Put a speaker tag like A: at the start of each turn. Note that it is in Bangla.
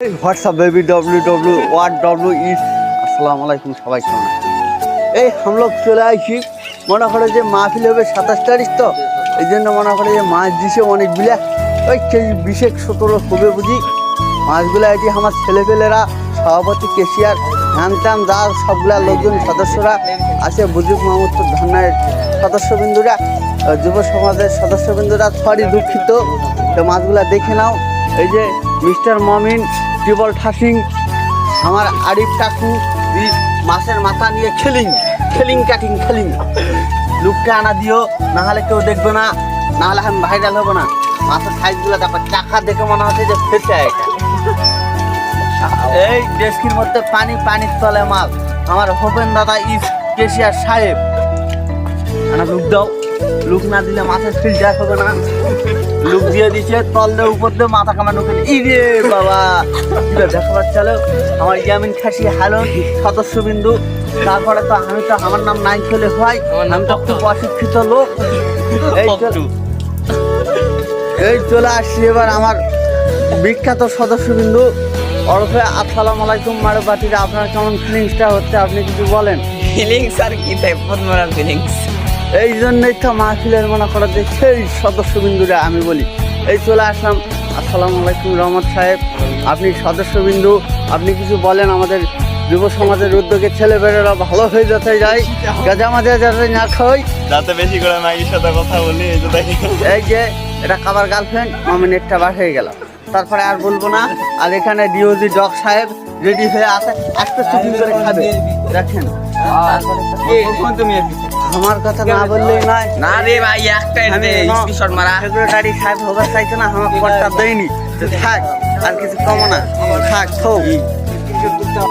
A: WhatsApp baby W W what W is আসসালামু আলাইকুম, সবাই কেমন এই আমরা চলে আসি মনে করে যে মাহফিল হবে সাতাশ তারিখ তো, এই জন্য মনে করে যে মাছ দিছে অনেক বিলা ওই সেই বিশেষ সতেরো খুবই বুঝি মাছগুলা এটি আমার ছেলেপেলেরা, সভাপতি, কেশিয়ার হ্যান দাস যা সবগুলা লোকজন, সদস্যরা আছে বুজুগ মাহমুদপুর ধান্নার সদস্যবিন্দুরা যুব সমাজের সদস্যবিন্দুরা সরি দুঃখিত। তো মাছগুলা দেখে নাও, এই যে মিস্টার মমিন টিবল ঠাসিং, আমার আরিফ এই মাছের মাথা নিয়ে খেলিং খেলিং কাটিং খেলিং। লুকটা আনা দিও না হলে কেউ দেখবে না না হলে আমি ভাইরাল হব না। মাছের সাইজগুলো তারপর চাকা দেখে মনে হচ্ছে যে ফেসে এই ডেস্কির মধ্যে পানি, পানির তলে মাছ আমার হোপেন দাদা ইস কেশিয়ার সাহেব। আনা লুক দাও। লুক না দিলে মাছের ফিল্টার হবে না। লুক দিয়ে দিচ্ছে তল দিয়ে উপর দিয়ে মাথা কামানো করে। ইরে বাবা দেখা পাচ্ছে আমার ইয়ামিন খাসি হ্যালো সদস্য বিন্দু তারপরে তো আমি তো আমার নাম নাই চলে হয় আমি তো খুব অশিক্ষিত লোক। এই চল- এই চলে আসছি এবার আমার বিখ্যাত সদস্যবিন্দু। ওরফে আসসালাম আলাইকুম মারুবাতিরা আপনার কেমন ফিলিংসটা হচ্ছে আপনি কিছু বলেন।
B: ফিলিংস আর কি তাই পদ্মরা ফিলিংস
A: এই জন্যই তো মাহফিলের মনে করা যে সেই সদস্যবিন্দুরা আমি বলি। এই চলে আসলাম। আসসালামু আলাইকুম রহমত সাহেব। আপনি সদস্যবিন্দু আপনি কিছু বলেন আমাদের যুব সমাজের উদ্যোগে ছেলেমেয়েরা ভালো হয়ে যেতে যায় গাজা মাঝে যাতে না খাই
C: যাতে বেশি করে মাইয়ের সাথে কথা বলি এই যে
A: এটা কাবার গার্লফ্রেন্ড আমি নেটটা বার হয়ে গেল তারপরে আর বলব না। আর এখানে ডিওজি ডগ সাহেব রেডি হয়ে আসে একটা চুপি করে খাবে। দেখেন
B: তুমি
A: আমার কথা না বললে নাই
B: না রে ভাই একটা
A: আমি
B: স্ক্রিনশট মারা
A: সেক্রেটারি সাহেব হবার চাইতো না আমার দেয়নি। থাক আর কিছু কমো না। থাক থো।